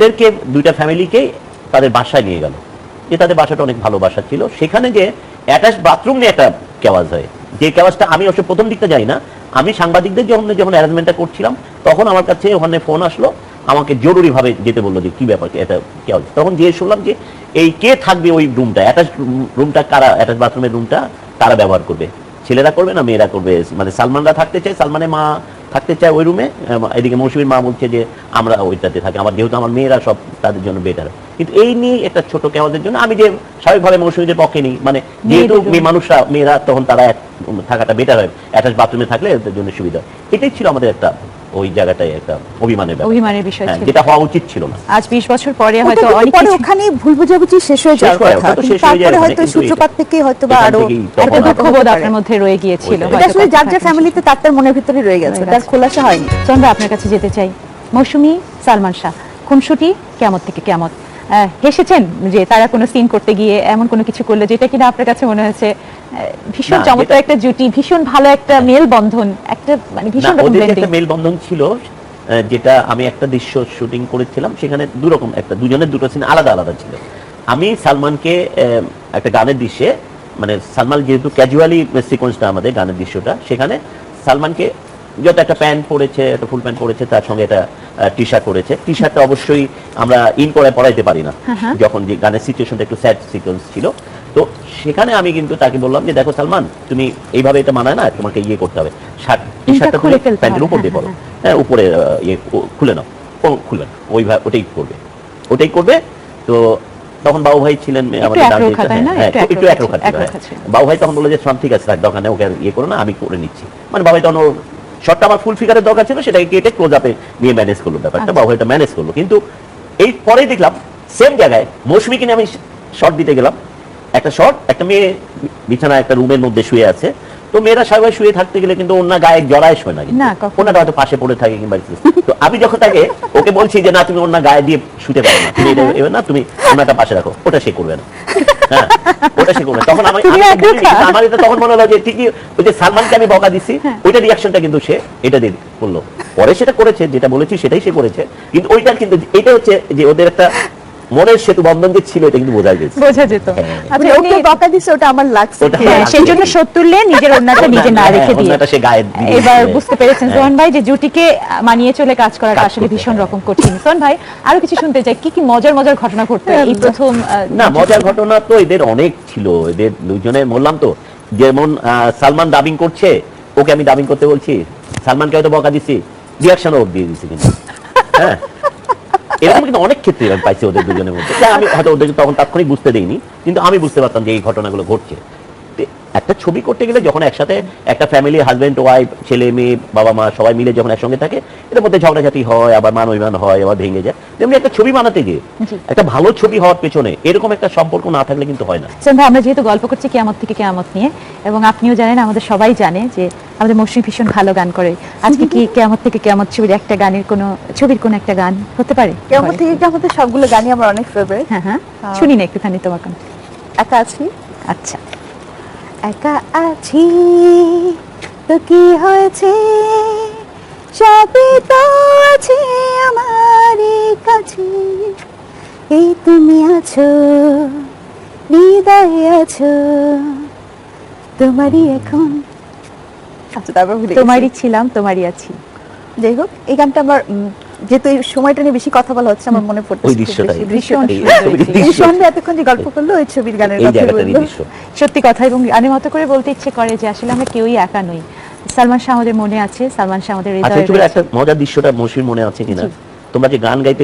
ওদেরকে দুইটা ফ্যামিলিকে তাদের বাসায় নিয়ে গেল। যে তাদের বাসাটা অনেক ভালো বাসা ছিল। সেখানে যে অ্যাটাচ বাথরুম নিয়ে একটা কেওয়াজ হয়। যে কেওয়াজটা আমি অবশ্য প্রথম দিকটা যাই না। আমি সাংবাদিকদের যখন যখন অ্যারেঞ্জমেন্টটা করছিলাম, তখন আমার কাছে ওখানে ফোন আসলো। আমাকে জরুরিভাবে যেতে বলল যে, কি ব্যাপার? এটা কেওয়াজ তখন জিজ্ঞেস শুনলাম যে, এই কে থাকবে ওই রুমটা অ্যাটাচ রুমটা কারা? অ্যাটাচ বাথরুমের রুমটা কারা ব্যবহার করবে? ছেলেরা করবে না মেয়েরা করবে? মানে সালমানরা থাকতে চায়? সালমানের মা থাকতে চায় ওই রুমে এদিকে মৌসুমীর মা বলছে যে আমরা ওইটাতে থাকি আমার যেহেতু আমার মেয়েরা সব তাদের জন্য বেটার কিন্তু এই নিয়ে একটা ছোট কেওয়াজের জন্য আমি যে স্বাভাবিকভাবে মৌসুমীদের পক্ষে নিই মানে যেহেতু মেয়ে মানুষরা মেয়েরা তখন তারা থাকাটা বেটার হয় অ্যাটাচ বাথরুমে থাকলে এদের জন্য সুবিধা হয়। এটাই ছিল আমাদের একটা ওই জায়গাটাই একটা অভিমানের ব্যাপার। অভিমানের বিষয় হ্যাঁ, ছিল। যেটা হওয়া উচিত ছিল না। আজ বিশ বছর পরে হয়তো অনেক কিছু- ওখানে ভুল বোঝাবুঝি শেষ হয়ে যাওয়ার কথা। হয়ে তারপরে হয়তো সূত্রপাত থেকে হয়তো বা আরও একটা দুঃখবোধ আপনার মধ্যে রয়ে গিয়েছিল এটা আসলে যার যার ফ্যামিলিতে তার তার মনের ভিতরে রয়ে গেছে তার খোলাসা হয়নি। চন্দ্রা আপনার কাছে যেতে চাই। মৌসুমী সালমান শাহ খুনসুটি কেমন থেকে কেমত আহ, হেসেছেন যে তারা কোনো সিন করতে গিয়ে এমন কোনো কিছু করল যেটা কিনা আপনার কাছে মনে হয়েছে ভীষণ চমৎকার একটা জুটি ভীষণ ভালো একটা মেল বন্ধন একটা মানে ভীষণ। একটা মেলবন্ধন ছিল যেটা আমি একটা দৃশ্য শুটিং করেছিলাম সেখানে দু রকম একটা দুজনের দুটো সিন আলাদা আলাদা ছিল আমি সালমানকে একটা গানের দৃশ্যে মানে সালমান যেহেতু ক্যাজুয়ালি সিকোয়েন্সটা আমাদের গানের দৃশ্যটা সেখানে সালমানকে যত একটা প্যান্ট পরেছে একটা ফুল প্যান্ট পরেছে তার সঙ্গে একটা টি শার্ট পরেছে টি শার্টটা অবশ্যই আমরা ইন করে পড়াইতে পারি না। যখন যে গানের সিচুয়েশনটা একটু স্যাড সিকোয়েন্স ছিল। তো সেখানে আমি কিন্তু তাকে বললাম যে দেখো সালমান তুমি এইভাবে এটা মানায় না তোমাকে ইয়ে করতে হবে। শার্ট টি শার্টটা খুলে প্যান্টের উপর দিয়ে হ্যাঁ, পরো। হ্যাঁ উপরে ইয়ে খুলে নাও। ও খুলে নাও ওইভাবে ওটাই করবে। ওটাই করবে। তো তখন বাবু ভাই ছিলেন আমাদের না? হ্যাঁ, একটু একরোখা হ্যাঁ। বাবু ভাই তখন বলল যে শোন ঠিক আছে দোকানে ওকে ইয়ে করো না আমি করে নিচ্ছি। মানে বাবু ভাই তখন ওর শর্টটা আমার ফুল ফিগারের দরকার ছিল সেটাকে কেটে ক্লোজ আপে নিয়ে ম্যানেজ করল ব্যাপারটা আচ্ছা। বাবু ম্যানেজ করল। কিন্তু এই পরেই দেখলাম সেম জায়গায় মৌসুমীকে নিয়ে আমি শর্ট দিতে গেলাম। একটা শর্ট একটা মেয়ে বিছানা একটা রুমের মধ্যে শুয়ে আছে। তো মেয়েরা সবাই শুয়ে থাকতে গেলে কিন্তু ওনার গায়ে জড়ায় শোয় না কিন্তু। না, ওনাটা হয়তো পাশে পড়ে থাকে কিংবা তো আমি যখন তাকে ওকে বলছি যে না তুমি ওনার গায়ে দিয়ে শুতে পারো না। তুমি না তুমি ওনাটা পাশে রাখো। ওটা সে করবে না। ওটা করবে না। তখন আমি আমার এটা তখন মনে হলো যে ঠিকই ওই যে সালমানকে আমি বকা দিছি ওইটা রিয়াকশনটা কিন্তু সে এটা দিয়ে করল। পরে সেটা করেছে যেটা বলেছি সেটাই সে করেছে। কিন্তু ওইটার কিন্তু এটা হচ্ছে যে ওদের একটা মনের সেতু বন্ধন যে ছিল এটা কিন্তু বোঝা গেছে। বোঝা যেত। হ্যাঁ। আচ্ছা মানে ওকে বকা দিছে ওটা আমার লাগছে হ্যাঁ, সেই জন্য শোধ তুললে নিজের ওড়নাটা নিজে না হ্যাঁ, রেখে দিয়ে। ওড়নাটা সে গায়ে দিয়ে এবার বুঝতে পেরেছেন। সোহান ভাই যে জুটিকে মানিয়ে চলে কাজ করাটা আসলে ভীষণ। রকম কঠিন সোহান ভাই আরও কিছু শুনতে চাই। কি কি মজার মজার ঘটনা ঘটতো এই প্রথম না মজার ঘটনা তো এদের অনেক ছিল। এদের দুজনে বললাম তো যেমন আহ, সালমান ডাবিং করছে ওকে আমি ডাবিং করতে বলছি সালমানকে হয়তো বকা দিছি রিয়াকশন ওর দিয়ে দিছি কিন্তু। হ্যাঁ এরকম কিন্তু অনেক ক্ষেত্রে আমি পাইছি ওদের দুজনের মধ্যে। আমি হয়তো ওদের তখন তাৎক্ষণিক বুঝতে দেইনি কিন্তু আমি বুঝতে পারতাম যে এই ঘটনাগুলো ঘটছে। একটা ছবি করতে গেলে যখন একসাথে একটা ফ্যামিলি হাজবেন্ড ওয়াইফ ছেলে মেয়ে বাবা মা সবাই মিলে যখন একসঙ্গে থাকে এর মধ্যে ঝগড়াঝাটি হয় আবার মান অভিমান হয় আবার ভেঙে যায়। তেমনি একটা ছবি বানাতে গিয়ে একটা ভালো ছবি হওয়ার পেছনে এরকম একটা সম্পর্ক না থাকলে কিন্তু হয় না। আমরা যেহেতু গল্প করছি কেয়ামত থেকে কেয়ামত নিয়ে এবং আপনিও জানেন আমাদের সবাই জানে যে আমাদের মৌসুমী ভীষণ ভালো গান করে। আজকে কি কেমন থেকে কেমন ছবির একটা গানের কোনো ছবির কোন একটা গান হতে পারে? কেমন থেকে কেমন সবগুলো গানই আমার অনেক ফেভারিট হ্যাঁ হ্যাঁ। শুনি না একটুখানি তোমার কোন একা আছি? আচ্ছা। একা আছি? তো কি হয়েছে? সবই তো আছে আমার কাছে। এই তুমি আছো হৃদয়ে আছো। তোমারই এখন আচ্ছা তারপর ভুলে তোমারই ছিলাম তোমারই আছি যাই হোক এই গানটা আমার যেহেতু এই সময়টা নিয়ে বেশি কথা বলা হচ্ছে আমার মনে পড়ছে ওই দৃশ্যটাই। এই সুন্দর ছবির দৃশ্য। দৃশ্য। সন্ধ্যা এতক্ষণ যে গল্প করল ওই ছবির গানের কথা বলল সত্যি কথা এবং আমি মতো করে বলতে ইচ্ছে করে যে আসলে আমরা কেউই একা নই সালমান শাহ আমাদের মনে আছে সালমান শাহ আমাদের আচ্ছা হৃদয়ে। একটা মজার দৃশ্যটা মৌসুমীর মনে আছে কিনা। তোমরা যে গান গাইতে